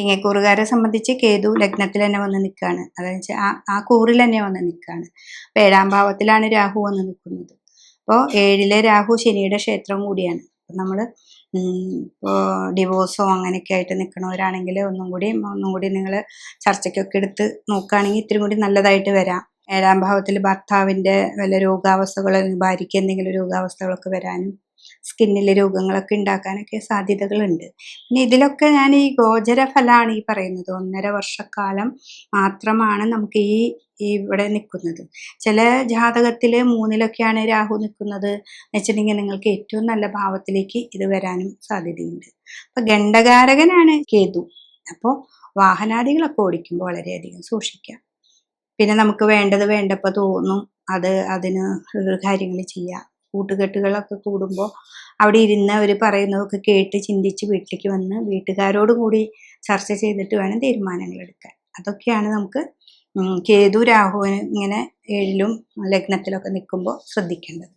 ചിങ്ങക്കൂറുകാരെ സംബന്ധിച്ച് കേതു ലഗ്നത്തിൽ തന്നെ വന്ന് നിൽക്കുകയാണ് അതായത് ആ ആ കൂറിൽ തന്നെ വന്ന് നിൽക്കുകയാണ് അപ്പോൾ ഏഴാം ഭാവത്തിലാണ് രാഹു വന്ന് നിൽക്കുന്നത് അപ്പോൾ ഏഴിലെ രാഹു ശനിയുടെ ക്ഷേത്രം കൂടിയാണ്. അപ്പം നമ്മൾ ഇപ്പോൾ ഡിവോഴ്സോ അങ്ങനെയൊക്കെ ആയിട്ട് നിൽക്കണവരാണെങ്കിൽ ഒന്നും കൂടി ഒന്നും കൂടി നിങ്ങൾ ചർച്ചയ്ക്കൊക്കെ എടുത്ത് നോക്കുകയാണെങ്കിൽ ഇത്തിരി കൂടി നല്ലതായിട്ട് വരാം. ഏഴാം ഭാവത്തിൽ ഭർത്താവിന്റെ വല്ല രോഗാവസ്ഥകൾ ഭാര്യയ്ക്ക് എന്തെങ്കിലും രോഗാവസ്ഥകളൊക്കെ വരാനും സ്കിന്നിൽ രോഗങ്ങളൊക്കെ ഉണ്ടാക്കാനൊക്കെ സാധ്യതകളുണ്ട്. പിന്നെ ഇതിലൊക്കെ ഞാൻ ഈ ഗോചര ഫലമാണ് ഈ പറയുന്നത്. ഒന്നര വർഷക്കാലം മാത്രമാണ് നമുക്ക് ഈ ഇവിടെ നിൽക്കുന്നത് ചില ജാതകത്തിൽ മൂന്നിലൊക്കെയാണ് രാഹു നിൽക്കുന്നത് വെച്ചിട്ടുണ്ടെങ്കിൽ നിങ്ങൾക്ക് ഏറ്റവും നല്ല ഭാവത്തിലേക്ക് ഇത് വരാനും സാധ്യതയുണ്ട്. അപ്പം ഗണ്ഡകാരകനാണ് കേതു. അപ്പോൾ വാഹനാദികളൊക്കെ ഓടിക്കുമ്പോൾ വളരെയധികം സൂക്ഷിക്കാം. പിന്നെ നമുക്ക് വേണ്ടത് വേണ്ടപ്പോൾ തോന്നും അത് അതിന് കാര്യങ്ങൾ ചെയ്യാം. കൂട്ടുകെട്ടുകളൊക്കെ കൂടുമ്പോൾ അവിടെ ഇരുന്ന് അവർ പറയുന്നതൊക്കെ കേട്ട് ചിന്തിച്ച് വീട്ടിലേക്ക് വന്ന് വീട്ടുകാരോട് കൂടി ചർച്ച ചെയ്തിട്ട് വേണം തീരുമാനങ്ങൾ എടുക്കാൻ. അതൊക്കെയാണ് നമുക്ക് കേതു രാഹുവിന് ഇങ്ങനെ ഏഴിലും ലഗ്നത്തിലൊക്കെ നിൽക്കുമ്പോൾ ശ്രദ്ധിക്കേണ്ടത്.